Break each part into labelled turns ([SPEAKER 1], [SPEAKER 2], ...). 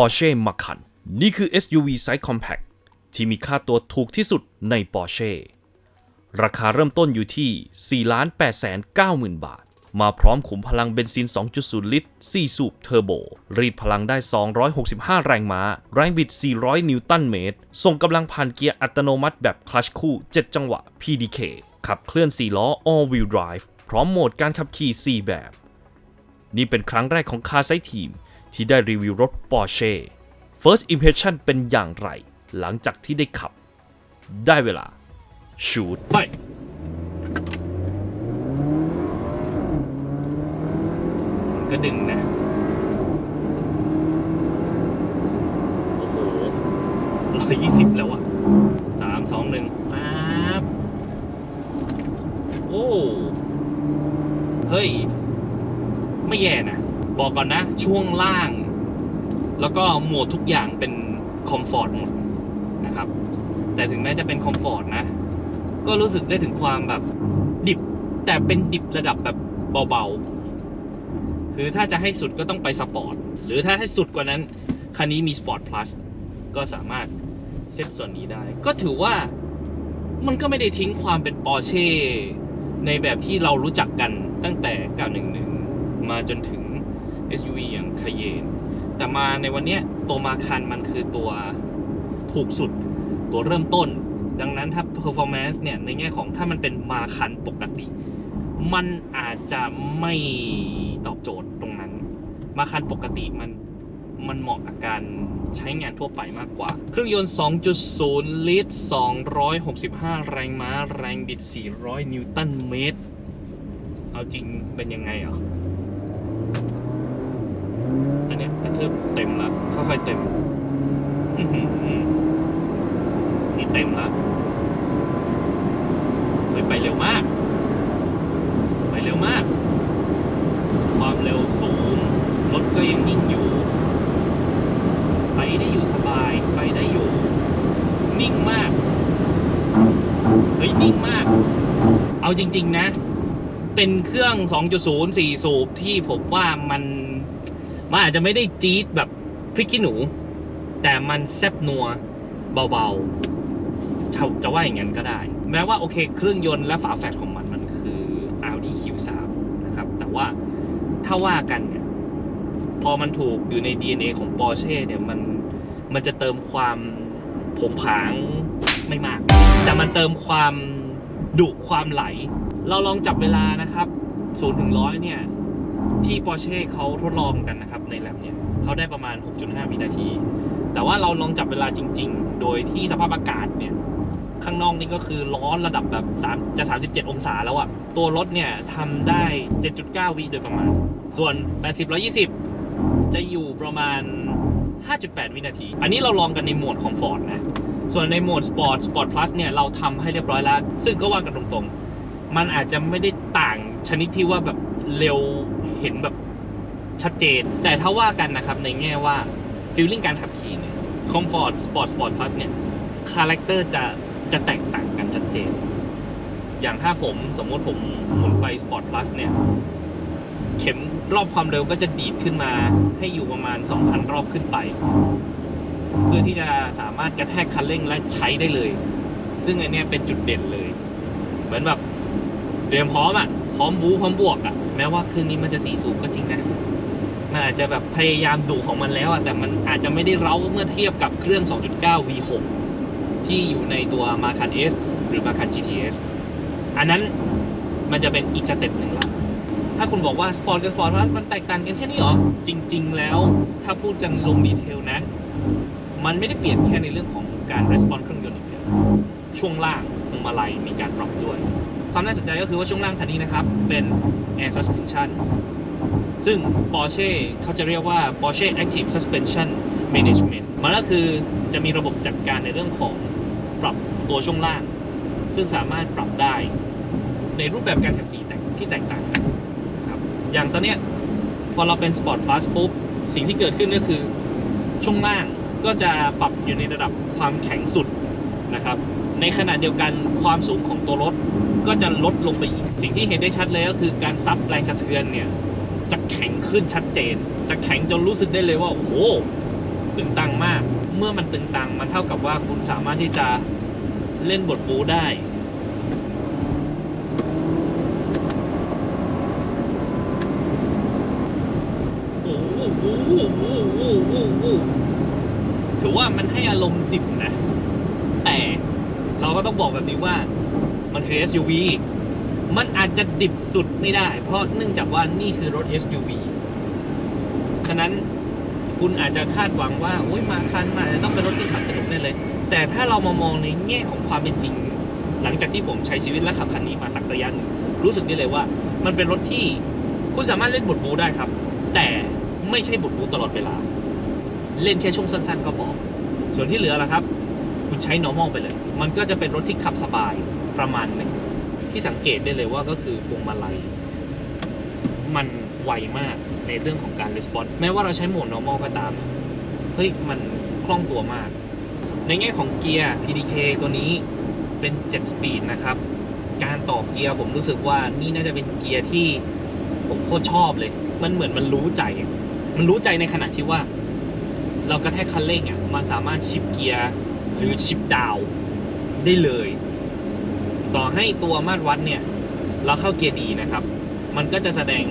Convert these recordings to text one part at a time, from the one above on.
[SPEAKER 1] Porsche Macan นี่คือ SUV Size Compact ที่มีค่าตัวถูกที่สุดใน Porsche ราคาเริ่มต้นอยู่ที่ 4 8 9 0 0 0 0 บาท มาพร้อมขุมพลังเบนซิน 2.0 ลิตร 4 สูบเทอร์โบ รีดพลังได้ 265 แรงม้า แรงบิด 400 นิวตันเมตร ส่งกำลังผ่านเกียร์อัตโนมัติแบบคลัชคู่ 7 จังหวะ PDK ขับเคลื่อน 4 ล้อ All Wheel Drive พร้อมโหมดการขับขี่ 4 แบบ นี่เป็นครั้งแรกของคาไซทีม ที่ได้รีวิวรถ Porsche First Impression เป็นอย่างไร หลังจากที่ได้ขับ ได้เวลา ชูดไป
[SPEAKER 2] ก็ดึงนะ โอ้โหร้อยยี่สิบแล้วอะสามสองหนึ่งปั๊บโอ้ เฮ้ย ไม่แย่นะ บอกก่อนนะ ช่วงล่าง แล้วก็โหมดทุกอย่างเป็นคอมฟอร์ตหมดนะครับ แต่ถึงแม้จะเป็นคอมฟอร์ตนะ ก็รู้สึกได้ถึงความแบบดิบ แต่เป็นดิบระดับแบบเบาๆ คือถ้าจะให้สุดก็ต้องไปสปอร์ต หรือถ้าให้สุดกว่านั้น คันนี้มี Sport Plus ก็สามารถเซตส่วนนี้ได้ ก็ถือว่ามันก็ไม่ได้ทิ้งความเป็น Porsche ในแบบที่เรารู้จักกันตั้งแต่ 911 มาจนถึง SUV อย่าง Cayenne แต่มาในวันนี้ตัวมาคันมันคือตัวถูกสุดตัวเริ่มต้น ดังนั้นถ้า performance เนี่ย ในแง่ของถ้ามันเป็นมาคันปกติ มันอาจจะไม่ตอบโจทย์ตรงนั้น มาคันปกติมันมันเหมาะกับการใช้งานทั่วไปมากกว่า เครื่องยนต์ 2.0 ลิตร 265 แรงม้า แรงบิด 400 นิวตันเมตร เอาจริงเป็นยังไงอะ อันเนี้ยกระทิบเต็มล้วค่อยๆเต็มอือหือนี่เต็มล้วเฮ้ยไปเร็วมาก ไปเร็วมาก ความเร็วสูง รถก็ยังนิ่งอยู่ ไปได้อยู่สบาย ไปได้อยู่ นิ่งมาก เฮ้ย นิ่งมาก เอาจริง ๆ นะ เป็นเครื่อง 2.0 4 สูบที่ผมว่ามัน มันอาจจะไม่ได้จี๊ดแบบพริกขี้หนู แต่มันแซบนัวเบาๆจะจะว่าอย่างนั้นก็ได้ แม้ว่าโอเคเครื่องยนต์และฝาแฝดของมันมันคือ Audi Q3 นะครับ แต่ว่าถ้าว่ากันเนี่ยพอมันถูกอยู่ใน DNA ของ Porsche เนี่ยมันมันจะเติมความผงผางไม่มาก แต่มันเติมความดุความไหล เราลองจับเวลานะครับ0ถึง100เนี่ย ที่ Porsche เขาทดลองกันนะครับในแลบเนี่ยเขาได้ประมาณ 6.5 วินาที แต่ว่าเราลองจับเวลาจริง ๆ โดยที่สภาพอากาศเนี่ยข้างนอกนี่ก็คือร้อนระดับแบบ3จะ 37 องศาแล้วอะตัวรถเนี่ยทำได้ 7.9 วิโดยประมาณ ส่วน 80 120 จะอยู่ประมาณ 5.8 วินาที อันนี้เราลองกันในโหมดคอมฟอร์ตนะ ส่วนในโหมดสปอร์ตสปอร์ตพลัสเนี่ยเราทำให้เรียบร้อยแล้ว ซึ่งก็ว่ากันตรงๆ มันอาจจะไม่ได้ต่างชนิดที่ว่าแบบ เร็วเห็นแบบชัดเจน แต่ถ้าว่ากันนะครับในแง่ว่าฟิลลิ่งการขับขี่เนี่ยคอมฟอร์ตสปอร์ตสปอร์ตพลัสเนี่ยคาแรคเตอร์จะจะแตกต่างกันชัดเจน อย่างถ้าผมสมมติผมหมุนไปสปอร์ตพลัสเนี่ย เข็มรอบความเร็วก็จะดีดขึ้นมาให้อยู่ประมาณ 2,000 รอบขึ้นไป เพื่อที่จะสามารถกระแทกคันเร่งและใช้ได้เลย ซึ่งอันนี้เป็นจุดเด่นเลย เหมือนแบบเตรียมพร้อมอะพร้อมบู๊พร้อมบวกอะ แม้ว่าเครื่องนี้มันจะสีสูงก็จริงนะ มันอาจจะแบบพยายามดุของมันแล้วอะแต่มันอาจจะไม่ได้เร้าเมื่อเทียบกับเครื่อง 2.9 V6 ที่อยู่ในตัว Macan S หรือ Macan GTS อันนั้นมันจะเป็นอีกสเต็ปหนึ่งละถ้าคุณบอกว่าสปอร์ตกับสปอร์ตพลัสมันแตกต่างกันแค่นี้เหรอ จริง ๆ แล้วถ้าพูดกันลงดีเทลนะ มันไม่ได้เปลี่ยนแค่ในเรื่องของการรีสปอนส์เครื่องยนต์อย่างเดียวช่วงล่างพวงมาลัยมีการปรับด้วย ความน่าสนใจก็คือว่าช่วงล่างคันนี้นะครับ เป็น Air Suspension ซึ่ง Porsche เขาจะเรียกว่า Porsche Active Suspension Management มันก็คือจะมีระบบจัดการในเรื่องของปรับตัวช่วงล่าง ซึ่งสามารถปรับได้ในรูปแบบการขับขี่ที่แตกต่างกันครับอย่างตอนเนี้ยพอเราเป็น Sport Plus ปุ๊บ สิ่งที่เกิดขึ้นก็คือช่วงล่างก็จะปรับอยู่ในระดับความแข็งสุดนะครับ ในขณะเดียวกันความสูงของตัวรถ ก็จะลดลงไปอีก สิ่งที่เห็นได้ชัดเลยก็คือการซับแรงสะเทือนเนี่ย จะแข็งขึ้นชัดเจน จะแข็งจนรู้สึกได้เลยว่า โอ้โห ตึงตังมาก เมื่อมันตึงตังมันเท่ากับว่าคุณสามารถที่จะเล่นบทบูได้ถือว่ามันให้อารมณ์ดิบนะ แต่เราก็ต้องบอกแบบนี้ว่า มันคือ SUV มันอาจจะดิบสุดไม่ได้ เพราะเนื่องจากว่านี่คือรถ SUV ฉะนั้นคุณอาจจะคาดหวังว่าโอ้ยมาคันมาจะต้องเป็นรถที่ขับสนุกแน่เลย แต่ถ้าเรามามองในแง่ของความเป็นจริง หลังจากที่ผมใช้ชีวิตและขับคันนี้มาสักระยะหนึ่งรู้สึกได้เลยว่า มันเป็นรถที่คุณสามารถเล่นบทบูได้ครับ แต่ไม่ใช่บทบูตลอดเวลา เล่นแค่ช่วงสั้น ๆ ก็พอส่วนที่เหลือล่ะครับ คุณใช้ normal ไปเลย มันก็จะเป็นรถที่ขับสบาย ประมาณหนึ่งที่สังเกตได้เลยว่าก็คือพวงมาลัยมันไวมากในเรื่องของการ response แม้ว่าเราใช้โหมด normal ก็ตาม เฮ้ย มันคล่องตัวมาก ในแง่ของเกียร์ PDK ตัวนี้เป็น 7 speed นะครับ การต่อเกียร์ผมรู้สึกว่านี่น่าจะเป็นเกียร์ที่ผมโคตรชอบเลย มันเหมือนมันรู้ใจ มันรู้ใจในขณะที่ว่า เรากระแทกคันเร่งอะ มันสามารถชิปเกียร์หรือชิปดาวได้เลย ต่อให้ตัวมาตรวัดเนี่ย เราเข้าเกียร์ดีนะครับ มันก็จะแสดง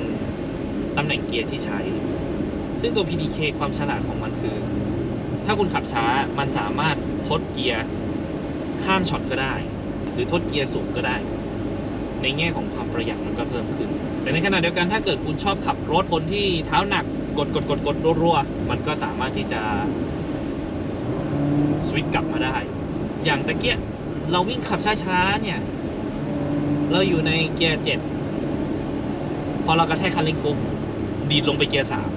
[SPEAKER 2] ตำแหน่งเกียร์ที่ใช้ ซึ่งตัว PDK ความฉลาดของมันคือ ถ้าคุณขับช้ามันสามารถทดเกียร์ข้ามช็อตก็ได้ หรือทดเกียร์สูงก็ได้ ในแง่ของความประหยัดมันก็เพิ่มขึ้น แต่ในขณะเดียวกันถ้าเกิดคุณชอบขับรถคนที่เท้าหนักกดกดกดกดรัวๆมันก็สามารถที่จะสวิตช์กลับมาได้ อย่างตะเกียเราวิ่งขับช้าๆเนี่ย เราอยู่ในเกียร์เจ็ดพอเรากระแทกคันเร่งปุ๊บดีดลงไปเกียร์สาม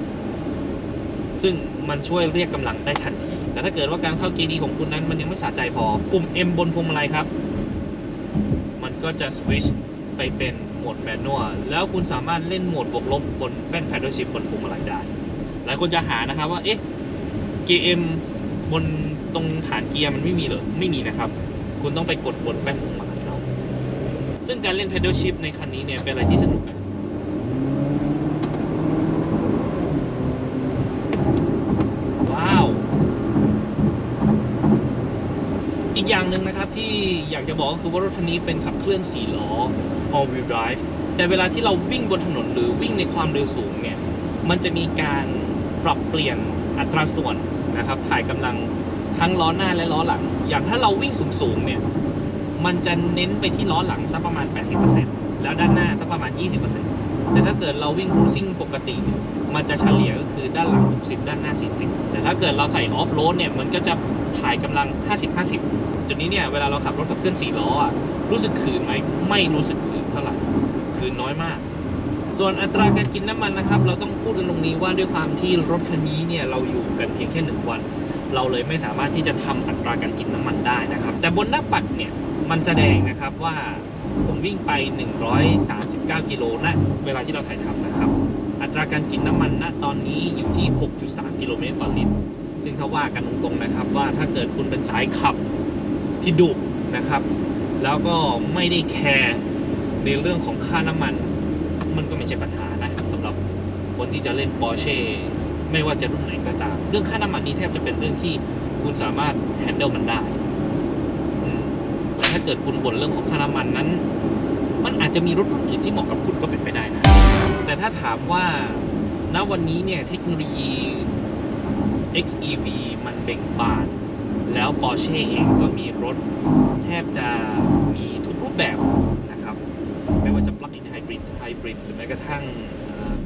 [SPEAKER 2] ซึ่งมันช่วยเรียกกำลังได้ทันทีแต่ถ้าเกิดว่าการเข้าเกียร์ดีของคุณนั้นมันยังไม่สะใจพอปุ่ม M บนพวงมาลัยครับ มันก็จะสวิชไปเป็นโหมดแมนนวลแล้วคุณสามารถเล่นโหมดบวกลบบนแป้นแพดเดิลชิพบนพวงมาลัยได้ หลายคนจะหานะครับว่าเอ๊ะเกียร์ M บนตรงฐานเกียร์มันไม่มีเหรอไม่มีนะครับ คุณต้องไปกดบนแป้นพวงมาลัย ซึ่งการเล่น pedal shift ในคันนี้เนี่ย เป็นอะไรที่สนุกนะว้าว อีกอย่างหนึ่งนะครับที่อยากจะบอกก็คือว่ารถคันนี้เป็นขับเคลื่อน 4 ล้อ all wheel drive แต่เวลาที่เราวิ่งบนถนนหรือวิ่งในความเร็วสูงเนี่ย มันจะมีการปรับเปลี่ยนอัตราส่วนนะครับ ถ่ายกำลังทั้งล้อหน้าและล้อหลัง อย่างถ้าเราวิ่งสูงๆเนี่ย มันจะเน้นไปที่ล้อหลังสักประมาณ 80%แล้วด้านหน้าสักประมาณ 20%แต่ถ้าเกิดเราวิ่ง cruising ปกติ มันจะเฉลี่ยก็คือด้านหลัง 60 ด้านหน้า 40 แต่ถ้าเกิดเราใส่ off road เนี่ย มันก็จะถ่ายกำลัง 50-50 จุดนี้เนี่ย เวลาเราขับรถขับเคลื่อน4ล้ออะ รู้สึกขืนไหม ไม่รู้สึกขืนเท่าไหร่ ขืนน้อยมากส่วนอัตราการกินน้ำมันนะครับ เราต้องพูดกันตรงนี้ว่าด้วยความที่รถคันนี้เนี่ยเราอยู่กันเพียงแค่หนึ่งวัน เราเลยไม่สามารถที่จะทำอัตราการกินน้ำมันได้นะครับ แต่บนหน้าปัดเนี่ย มันแสดงนะครับว่าผมวิ่งไป 139 กิโลนะเวลาที่เราถ่ายทำนะครับ อัตราการกินน้ำมันณตอนนี้อยู่ที่ 6.3 กิโลเมตรต่อลิตร ซึ่งถ้าว่ากันตรงๆนะครับว่าถ้าเกิดคุณเป็นสายขับที่ดุนะครับ แล้วก็ไม่ได้แคร์ในเรื่องของค่าน้ำมัน มันก็ไม่ใช่ปัญหานะสำหรับคนที่จะเล่น Porsche ไม่ว่าจะรุ่นไหนก็ตาม เรื่องค่าน้ำมันนี้แทบจะเป็นเรื่องที่คุณสามารถ handle มันได้ ถ้าเกิดคุณบ่นเรื่องของค่าน้ำมันนั้น มันอาจจะมีรถรุ่นอื่นที่เหมาะกับคุณก็เป็นไปได้นะ แต่ถ้าถามว่าณวันนี้เนี่ยเทคโนโลยี XEV มันเบ่งบาน แล้ว Porsche เองก็มีรถแทบจะมีทุกรูปแบบนะครับ ไม่ว่าจะ plug-in hybrid hybrid หรือแม้กระทั่ง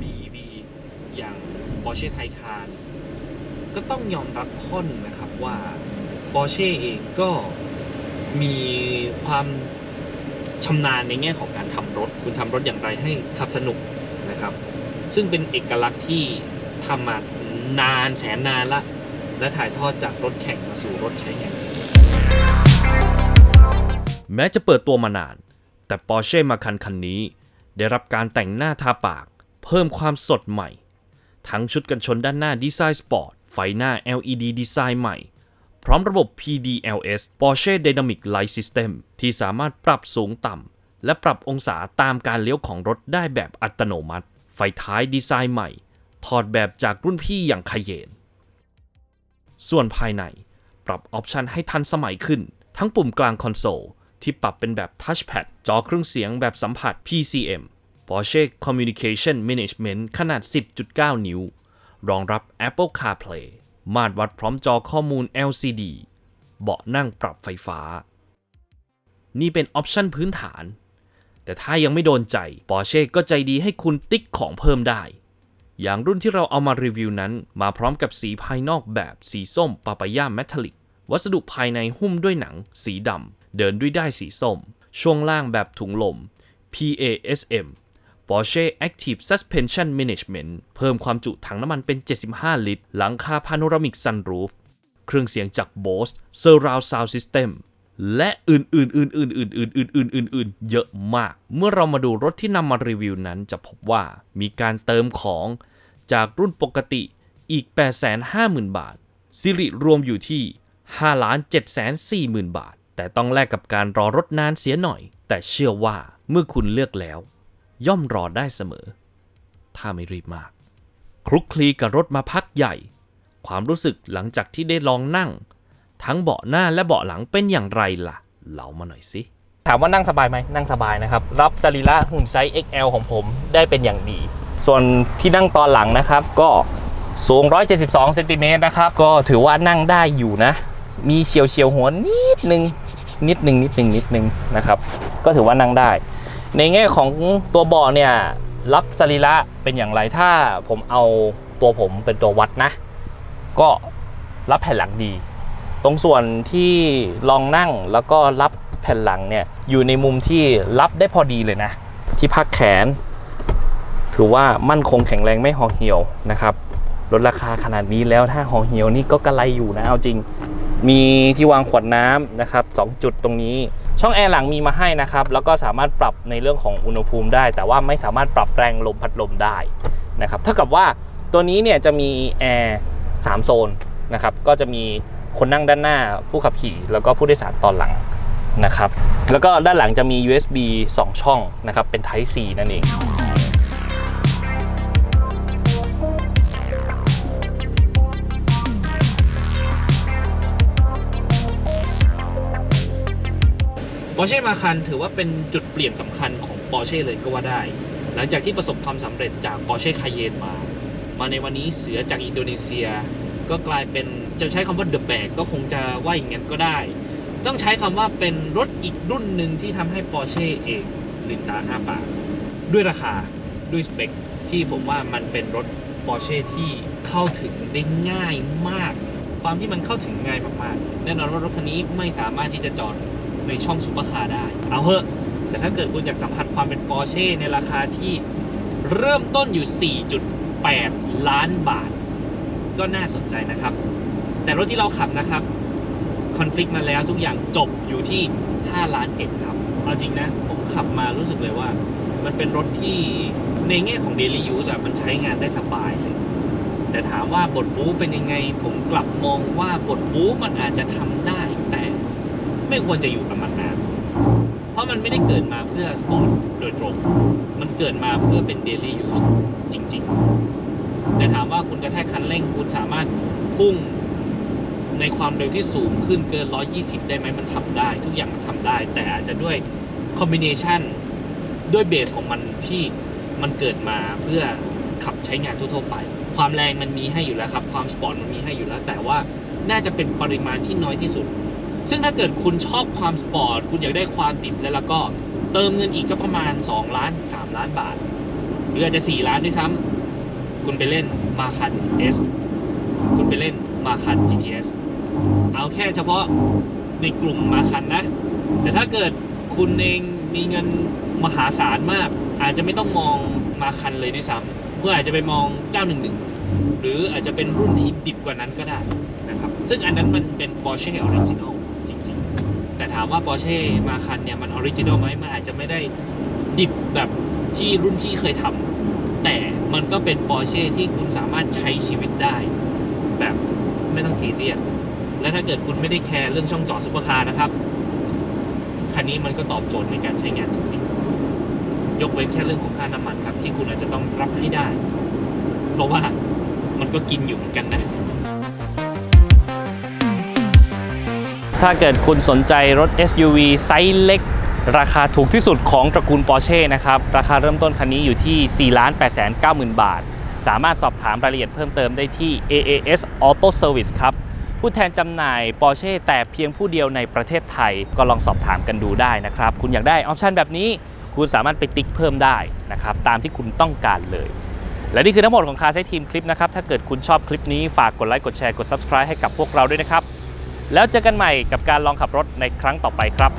[SPEAKER 2] BEV อย่าง Porsche Taycan ก็ต้องยอมรับข้อหนึ่งนะครับว่า Porsche เองก็ มีความชำนาญในแง่ของการทำรถ คุณทำรถอย่างไรให้ขับสนุกนะครับ ซึ่งเป็นเอกลักษณ์ที่ทำมานานแสนนานละ และถ่ายทอดจากรถแข่งมาสู่รถใช้งาน
[SPEAKER 1] แม้จะเปิดตัวมานาน แต่ Porsche Macan คันนี้ ได้รับการแต่งหน้าทาปาก เพิ่มความสดใหม่ ทั้งชุดกันชนด้านหน้าดีไซน์สปอร์ตไฟหน้า LED ดีไซน์ใหม่ พร้อมระบบ PDLS Porsche Dynamic Light System ที่สามารถปรับสูงต่ำ และปรับองศาตามการเลี้ยวของรถได้แบบอัตโนมัติ ไฟท้ายดีไซน์ใหม่ ถอดแบบจากรุ่นพี่อย่างคาเยน ส่วนภายในปรับออปชันให้ทันสมัยขึ้น ทั้งปุ่มกลางคอนโซล ที่ปรับเป็นแบบทัชแพดจอเครื่องเสียงแบบสัมผัส PCM Porsche Communication Management ขนาด 10.9 นิ้ว รองรับ Apple CarPlay มาตรวัดพร้อมจอข้อมูล LCD เบาะนั่งปรับไฟฟ้า นี่เป็นออปชันพื้นฐาน แต่ถ้ายังไม่โดนใจ Porsche ก็ใจดีให้คุณติ๊กของเพิ่มได้ อย่างรุ่นที่เราเอามารีวิวนั้น มาพร้อมกับสีภายนอกแบบสีส้มปาปายาเมทัลลิก วัสดุภายในหุ้มด้วยหนัง สีดำ เดินด้วยได้สีส้ม ช่วงล่างแบบถุงลม PASM Porsche Active Suspension Management เพิ่มความจุถังน้ำมันเป็น 75 ลิตร หลังคาพาโนรามิกซันรูฟ เครื่องเสียงจาก Bose Surround Sound System และอื่นๆอื่นๆอื่นๆอื่นๆอื่นๆอื่นๆเยอะมาก เมื่อเรามาดูรถที่นำมารีวิวนั้นจะพบว่ามีการเติมของจากรุ่นปกติอีก 850,000 บาท สิริรวมอยู่ที่ 5,740,000 บาท แต่ต้องแลกกับการรอรถนานเสียหน่อย แต่เชื่อว่าเมื่อคุณเลือกแล้ว ย่อมรอได้เสมอ ถ้าไม่รีบมาก คลุกคลีกับรถมาพักใหญ่ ความรู้สึกหลังจากที่ได้ลองนั่ง ทั้งเบาะหน้าและเบาะหลังเป็นอย่างไรล่ะเล่ามาหน่อยสิ
[SPEAKER 2] ถามว่านั่งสบายไหมนั่งสบายนะครับ รับสรีระหุ่นไซส์ XL ของผมได้เป็นอย่างดี ส่วนที่นั่งตอนหลังนะครับ ก็สูง 172เซนติเมตรนะครับ ก็ถือว่านั่งได้อยู่นะ มีเฉียวเฉียวหัวนิดนึง นิดนึงนิดนึงนิดนึงนะครับ ก็ถือว่านั่งได้ ในแง่ของตัวเบาะเนี่ยรับสรีระเป็นอย่างไรถ้าผมเอาตัวผมเป็นตัววัดนะ ก็รับแผ่นหลังดี ตรงส่วนที่ลองนั่งแล้วก็รับแผ่นหลังเนี่ยอยู่ในมุมที่รับได้พอดีเลยนะ ที่พักแขน ถือว่ามั่นคงแข็งแรงไม่ห่อเหี่ยวนะครับลดราคาขนาดนี้แล้วถ้าห่อเหี่ยวนี่ก็กระไรอยู่นะเอาจริง มีที่วางขวดน้ำนะครับสองจุดตรงนี้ ช่องแอร์หลังมีมาให้นะครับ แล้วก็สามารถปรับในเรื่องของอุณหภูมิได้ แต่ว่าไม่สามารถปรับแรงลมพัดลมได้นะครับเท่ากับว่าตัวนี้เนี่ยจะมีแอร์สามโซนนะครับก็จะมีคนนั่งด้านหน้าผู้ขับขี่ แล้วก็ผู้โดยสารตอนหลังนะครับ แล้วก็ด้านหลังจะมี USB 2 ช่องนะครับเป็น Type C นั่นเอง อร์เช่มาคันถือว่าเป็นจุดเปลี่ยนสำคัญของปอร์เช่เลยก็ว่าได้ หลังจากที่ประสบความสำเร็จจากปอร์เช่คาเยนมา มาในวันนี้เสือจากอินโดนีเซีย ก็กลายเป็นจะใช้คำว่าเดอะแบกก็คงจะว่าอย่างนั้นก็ได้ ต้องใช้คำว่าเป็นรถอีกรุ่นหนึ่งที่ทำให้ปอร์เช่เองลืมตาอ้าปากด้วยราคาด้วยสเปคที่ผมว่ามันเป็นรถปอร์เช่ที่เข้าถึงได้ง่ายมาก ความที่มันเข้าถึงง่ายมากๆแน่นอนว่ารถคันนี้ไม่สามารถที่จะจอด ในช่องซุปเปอร์คาร์ได้ เอาเถอะแต่ถ้าเกิดคุณอยากสัมผัสความเป็นปอร์เช่ในราคาที่เริ่มต้นอยู่ 4.8 ล้านบาท ก็น่าสนใจนะครับ แต่รถที่เราขับนะครับคอนฟ lict มาแล้วทุกอย่างจบอยู่ที่5ล้าน7ครับเอาจริงนะ ผมขับมารู้สึกเลยว่า มันเป็นรถที่ในแง่ของ daily use อะมันใช้งานได้สบายเลย แต่ถามว่าบทบู๊เป็นยังไง ผมกลับมองว่าบทบู๊มันอาจจะทำได้ ไม่ควรจะอยู่กับมันนานเพราะมันไม่ได้เกิดมาเพื่อสปอร์ตโดยตรง มันเกิดมาเพื่อเป็น daily use จริงๆ แต่ถามว่าคุณกระแทกคันเร่งคุณสามารถพุ่งในความเร็วที่สูงขึ้นเกิน 120 ได้ไหมมันทำได้ ทุกอย่างมันทำได้ แต่อาจจะด้วยคอมบิเนชันด้วยเบสของมันที่มันเกิดมาเพื่อขับใช้งานทั่วๆไป ความแรงมันมีให้อยู่แล้วครับ ความสปอร์ตมันมีให้อยู่แล้ว แต่ว่าน่าจะเป็นปริมาณที่น้อยที่สุด ซึ่งถ้าเกิดคุณชอบความสปอร์ต คุณอยากได้ความดิบแล้วแล้วก็เติมเงินอีกสักประมาณ 2 ล้าน 3 ล้านบาท หรืออาจจะ 4 ล้านด้วยซ้ำคุณไปเล่นมาคัน S คุณไปเล่นมาคัน GTS เอาแค่เฉพาะในกลุ่มมาคันนะ แต่ถ้าเกิดคุณเองมีเงินมหาศาลมาก อาจจะไม่ต้องมองมาคันเลยด้วยซ้ำเพื่ออาจจะไปมอง 911 หรืออาจจะเป็นรุ่นที่ดิบกว่านั้นก็ได้นะครับ ซึ่งอันนั้นมันเป็น Porsche Original จริงๆ แต่ถามว่า Porsche มาคันเนี่ยมัน Original ไหมมันอาจจะไม่ได้ดิบแบบที่รุ่นพี่เคยทำแต่มันก็เป็น Porsche ที่คุณสามารถใช้ชีวิตได้ แบบไม่ต้องซีเรียสและถ้าเกิดคุณไม่ได้แคร์เรื่องช่องจอดซุปเปอร์คาร์นะครับ คันนี้มันก็ตอบโจทย์ในการใช้งานจริงๆ ยกเว้นแค่เรื่องของค่าน้ำมันครับ ที่คุณอาจจะต้องรับให้ได้ เพราะว่ามันก็กินอยู่เหมือนกันนะ ถ้าเกิดคุณสนใจรถ SUV ไซส์เล็ก ราคาถูกที่สุดของตระกูล Porsche นะครับ ราคาเริ่มต้นคันนี้อยู่ที่ 4 8 9 0 0 0 บาท สามารถสอบถามรายละเอียดเพิ่มเติมได้ที่ AAS Auto Service ครับ ผู้แทนจำหน่าย Porsche แต่เพียงผู้เดียวในประเทศไทย ก็ลองสอบถามกันดูได้นะครับ คุณอยากได้ออปชันแบบนี้ คุณสามารถไปติ๊กเพิ่มได้นะครับตามที่คุณต้องการเลยและนี่คือทั้งหมดของคา s ซทีมคลิปนะครับ ถ้าเกิดคุณชอบคลิปนี้ฝากกดไลค์ กดแชร์ กด Subscribe ให้กับพวกเราด้วยนะครับ แล้วเจอกันใหม่กับการลองขับรถในครั้งต่อไปครับ